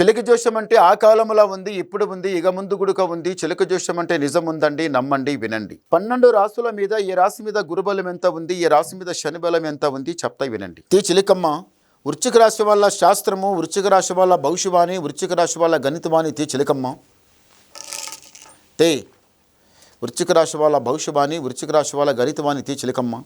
చిలక జోషం అంటే ఆ కాలంలో ఉంది ఇప్పుడు ఉంది ఇక ముందు గుడుక ఉంది. చిలక జోషం అంటే నిజం ఉందండి నమ్మండి వినండి. పన్నెండు రాసుల మీద ఈ రాశి మీద గురుబలం ఎంత ఉంది ఈ రాశి మీద శని బలం ఎంత ఉంది చెప్తా వినండి. తీ చిలికమ్మ వృచ్చిక రాశి వాళ్ళ శాస్త్రము వృచ్చిక రాశి వాళ్ళ భవిష్యవాణి వృచ్చిక రాశి వాళ్ళ గణితవాణి తీ చిలికమ్మ. తే వృచ్చిక రాశి వాళ్ళ భవిష్యవాణి వృచ్చిక రాశి వాళ్ళ గణితవాణి తీ చిలికమ్మ.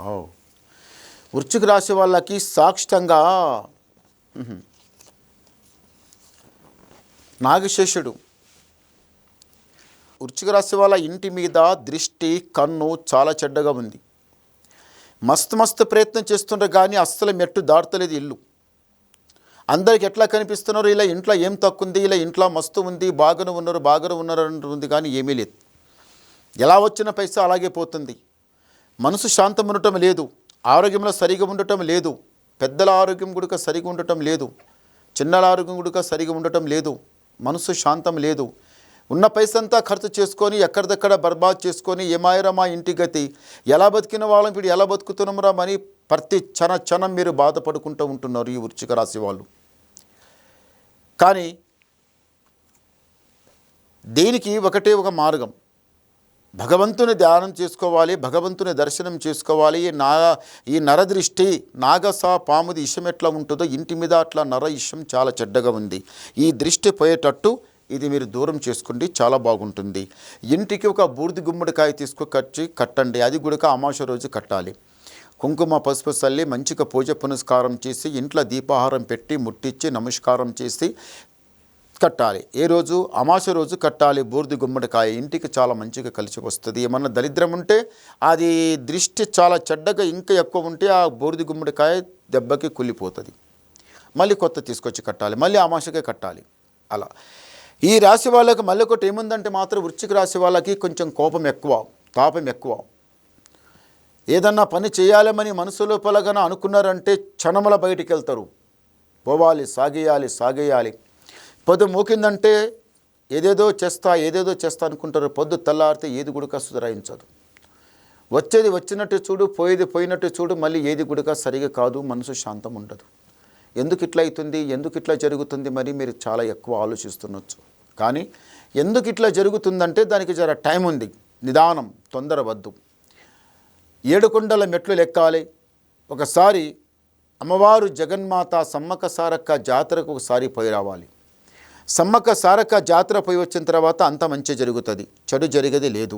ఓ వృశ్చిక రాశి వాళ్ళకి సాక్షితంగా నాగశేషుడు. వృశ్చిక రాశి వాళ్ళ ఇంటి మీద దృష్టి కన్ను చాలా చెడ్డగా ఉంది. మస్తు మస్తు ప్రయత్నం చేస్తుండ్రు కానీ అస్సలు మెట్టు దాటలేదు ఇల్లు. అందరికి ఎట్లా కనిపిస్తున్నారు? ఇలా ఇంట్లో ఏం తక్కువ ఉంది ఇలా ఇంట్లో మస్తు ఉంది బాగానే ఉన్నారు బాగానే ఉన్నారు అంటుంది కానీ ఏమీ లేదు. ఎలా వచ్చిన పైసా అలాగే పోతుంది. మనసు శాంతం ఉండటం లేదు. ఆరోగ్యంలో సరిగా ఉండటం లేదు. పెద్దల ఆరోగ్యం గుడక సరిగా ఉండటం లేదు. చిన్నల ఆరోగ్యం గుడక సరిగా ఉండటం లేదు. మనసు శాంతం లేదు. ఉన్న పైసంతా ఖర్చు చేసుకొని ఎక్కడిదక్కడ బర్బాద్ చేసుకొని ఏమాయరా మా ఇంటి గతి? ఎలా బతికిన వాళ్ళం? ఇప్పుడు ఎలా బతుకుతున్నామరా అని ప్రతి క్షణ క్షణం మీరు బాధపడుకుంటూ ఉంటున్నారు ఈ వృచ్చిక రాశి వాళ్ళు. కానీ దీనికి ఒకటే ఒక మార్గం. భగవంతుని ధ్యానం చేసుకోవాలి భగవంతుని దర్శనం చేసుకోవాలి. ఈ నా ఈ నరదృష్టి నాగస పాముది ఇషం ఎట్లా ఉంటుందో ఇంటి మీద అట్లా నర ఇషం చాలా చెడ్డగా ఉంది. ఈ దృష్టి పోయేటట్టు ఇది మీరు దూరం చేసుకోండి చాలా బాగుంటుంది. ఇంటికి ఒక బూర్ది గుమ్మడికాయ తీసుకొచ్చి కట్టండి అది కూడా అమాస రోజు కట్టాలి. కుంకుమ పసుపు చల్లి మంచిగా పూజ పునస్కారం చేసి ఇంట్లో దీపాహారం పెట్టి ముట్టించి నమస్కారం చేసి కట్టాలి. ఏ రోజు? అమాస రోజు కట్టాలి. బూర్ది గుమ్మడికాయ ఇంటికి చాలా మంచిగా కలిసి వస్తుంది. ఏమన్నా దరిద్రం ఉంటే అది దృష్టి చాలా చెడ్డగా ఇంకా ఎక్కువ ఉంటే ఆ బూర్ది గుమ్మడికాయ దెబ్బకి కుళ్ళిపోతుంది. మళ్ళీ కొత్త తీసుకొచ్చి కట్టాలి. మళ్ళీ అమాసకే కట్టాలి. అలా. ఈ రాశి వాళ్ళకి మళ్ళీ ఒకటి ఏముందంటే మాత్రం వృశ్చిక రాశి వాళ్ళకి కొంచెం కోపం ఎక్కువ తాపం ఎక్కువ. ఏదన్నా పని చేయాలని మనసు లోపలగానే అనుకున్నారంటే క్షణముల బయటికి వెళ్తారు పోవాలి సాగేయాలి సాగేయాలి. పొద్దు మోకిందంటే ఏదేదో చేస్తా ఏదేదో చేస్తా అనుకుంటారు. పొద్దు తెల్లారితే ఏది గుడిక సుధరాయించదు వచ్చేది వచ్చినట్టు చూడు పోయేది పోయినట్టు చూడు మళ్ళీ ఏది గుడిక సరిగా కాదు మనసు శాంతం ఉండదు. ఎందుకు ఇట్లా అవుతుంది ఎందుకు ఇట్లా జరుగుతుంది మరి మీరు చాలా ఎక్కువ ఆలోచిస్తుండొచ్చు. కానీ ఎందుకు ఇట్లా జరుగుతుందంటే దానికి జర టైం ఉంది నిదానం తొందర వద్దు ఏడుకొండల మెట్లు లెక్కాలి. ఒకసారి అమ్మవారు జగన్మాత సమ్మక్క సారక్క జాతరకు ఒకసారి పోయి రావాలి. సమ్మక్క సారక్క జాతర పోయి వచ్చిన తర్వాత అంత మంచి జరుగుతుంది. చెడు జరిగేది లేదు.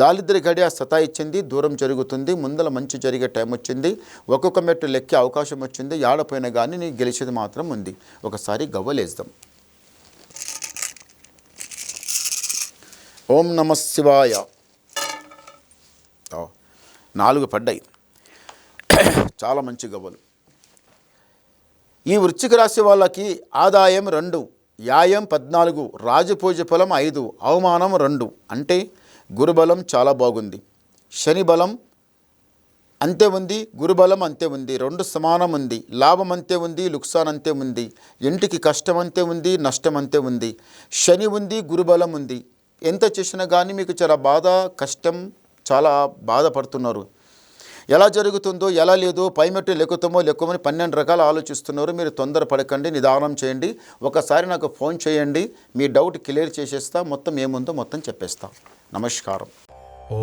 దారిద్ర్య గడియ సతాయిచ్చింది దూరం జరుగుతుంది ముందల మంచి జరిగే టైం వచ్చింది ఒక్కొక్క మెట్టు లెక్కే అవకాశం వచ్చింది ఆడపోయిన కానీ నీకు గెలిచేది మాత్రం ఉంది. ఒకసారి గవ్వలేద్దాం. ఓం నమ శివాయ. నాలుగు పడ్డాయి. చాలా మంచి గవ్వలు. ఈ వృశ్చిక రాశి వాళ్ళకి ఆదాయం రెండు. యాయం పద్నాలుగు రాజపూజ ఫలం ఐదు అవమానం రెండు. అంటే గురుబలం చాలా బాగుంది. శని బలం అంతే ఉంది గురుబలం అంతే ఉంది రెండు సమానం ఉంది లాభం అంతే ఉంది లుక్సాన్ అంతే ఉంది ఇంటికి కష్టం అంతే ఉంది నష్టం అంతే ఉంది. శని ఉంది గురుబలం ఉంది. ఎంత చేసినా కానీ మీకు చాలా బాధ కష్టం చాలా బాధపడుతున్నారు. ఎలా జరుగుతుందో ఎలా లేదో పైమెట్టు లెక్కుతామో లెక్కమని పన్నెండు రకాలు ఆలోచిస్తున్నారు. మీరు తొందర పడకండి నిదానం చేయండి. ఒకసారి నాకు ఫోన్ చేయండి. మీ డౌట్ క్లియర్ చేసేస్తా మొత్తం ఏముందో మొత్తం చెప్పేస్తా. నమస్కారం. ఓ